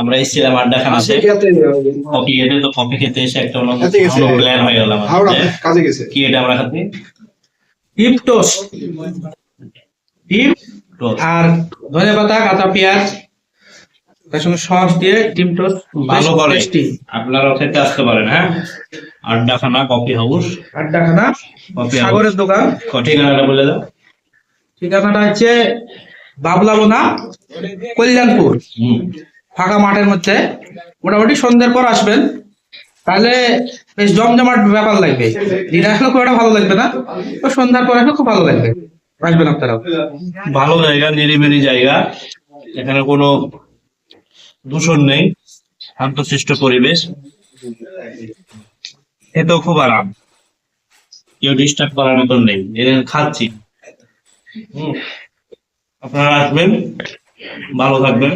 আমরা এসেছিলাম আড্ডা খানাতে কফি খেতে তো কফি খেতে এসে একটা অন্য। প্ল্যান হয়ে গেল কাজে গেছে। কি এটা আমরা খাচ্ছি? ডিপ টোস্ট ডিপ আর ধনে পাতা কাঁচা পেঁয়াজ তার সঙ্গে সস দিয়ে ডিম টোস্ট ভালো করে। টেস্টি আপনারাও খেতে আসতে পারেন হ্যাঁ? আড্ডা খানা কফি হাউস আড্ডাখানা কফি সাগরের দোকান। ঠিকানাটা বলে দাও। ঠিকানাটা হচ্ছে বাবলাবোনা কল্যাণপুর। হুম। ফাঁকা মাঠের মধ্যে। মোটামুটি সন্ধ্যের পর আসবেন। তাহলে বেশ জমজমাট ব্যাপার লাগবে। দিনে আসলে খুব একটা ভালো লাগবে না। তো সন্ধ্যার পর আসলে খুব ভালো লাগবে। আসবেন আপনারাও। ভালো জায়গা, নিরিবিলি জায়গা। এখানে কোনো দূষণ নেই। শান্তশিষ্ট পরিবেশ। এতেও খুব আরাম। কেউ ডিস্টার্ব করার মতন নেই। খাচ্ছি। আপনারা আসবেন। ভালো থাকবেন।